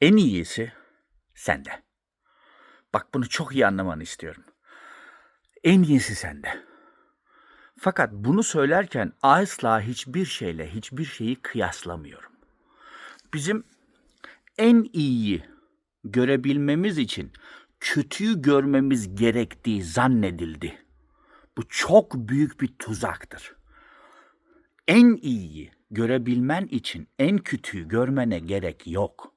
En iyisi sende. Bak bunu çok iyi anlamanı istiyorum. En iyisi sende. Fakat bunu söylerken asla hiçbir şeyle hiçbir şeyi kıyaslamıyorum. Bizim en iyiyi görebilmemiz için kötüyü görmemiz gerektiği zannedildi. Bu çok büyük bir tuzaktır. En iyiyi görebilmen için en kötüyü görmene gerek yok.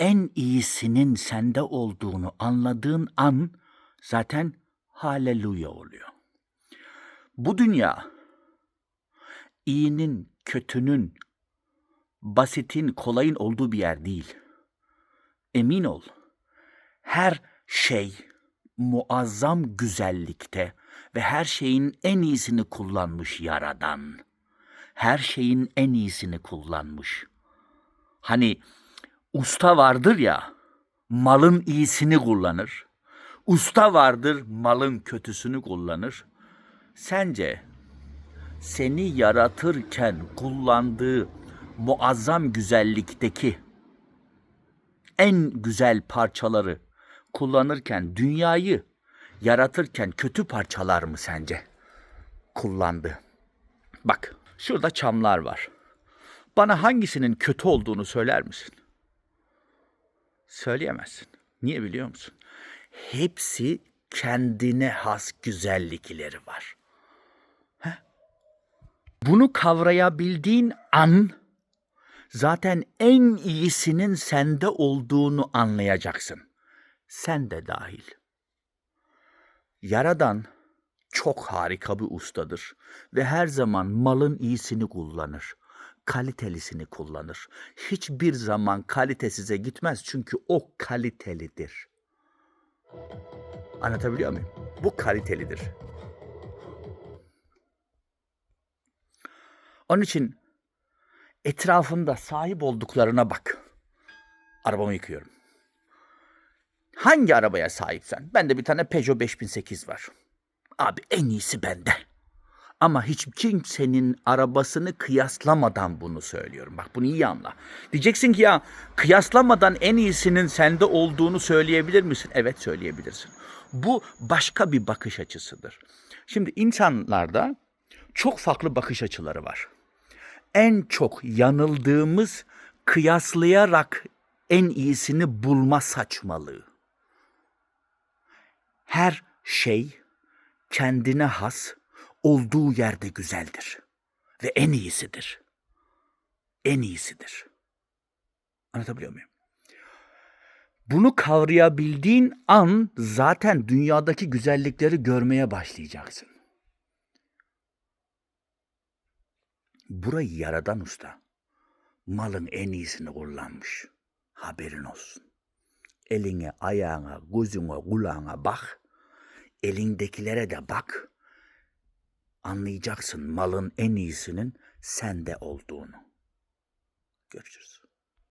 En iyisinin sende olduğunu anladığın an zaten haleluya oluyor. Bu dünya iyinin, kötünün, basitin, kolayın olduğu bir yer değil. Emin ol. Her şey muazzam güzellikte ve her şeyin en iyisini kullanmış yaradan. Her şeyin en iyisini kullanmış. Hani usta vardır ya, malın iyisini kullanır. Usta vardır, malın kötüsünü kullanır. Sence seni yaratırken kullandığı muazzam güzellikteki en güzel parçaları kullanırken dünyayı yaratırken kötü parçalar mı sence kullandı? Bak şurada çamlar var. Bana hangisinin kötü olduğunu söyler misin? Söyleyemezsin. Niye biliyor musun? Hepsi kendine has güzellikleri var. Heh. Bunu kavrayabildiğin an zaten en iyisinin sende olduğunu anlayacaksın. Sen de dahil. Yaradan çok harika bir ustadır ve her zaman malın iyisini kullanır. Kalitelisini kullanır. Hiçbir zaman kalitesize gitmez çünkü o kalitelidir. Anlatabiliyor muyum? Bu kalitelidir. Onun için etrafında sahip olduklarına bak. Arabamı yıkıyorum. Hangi arabaya sahipsen? Bende bir tane Peugeot 5008 var. Abi en iyisi bende. Ama hiç kimsenin arabasını kıyaslamadan bunu söylüyorum. Bak bunu iyi anla. Diyeceksin ki ya kıyaslamadan en iyisinin sende olduğunu söyleyebilir misin? Evet söyleyebilirsin. Bu başka bir bakış açısıdır. Şimdi insanlarda çok farklı bakış açıları var. En çok yanıldığımız kıyaslayarak en iyisini bulma saçmalığı. Her şey kendine has olduğu yerde güzeldir ve en iyisidir. En iyisidir. Anlatabiliyor muyum? Bunu kavrayabildiğin an zaten dünyadaki güzellikleri görmeye başlayacaksın. Burayı yaradan usta malın en iyisini kullanmış. Haberin olsun. Eline, ayağına, gözüne, kulağına bak. Elindekilere de bak. Anlayacaksın malın en iyisinin sende olduğunu. Görüşürüz.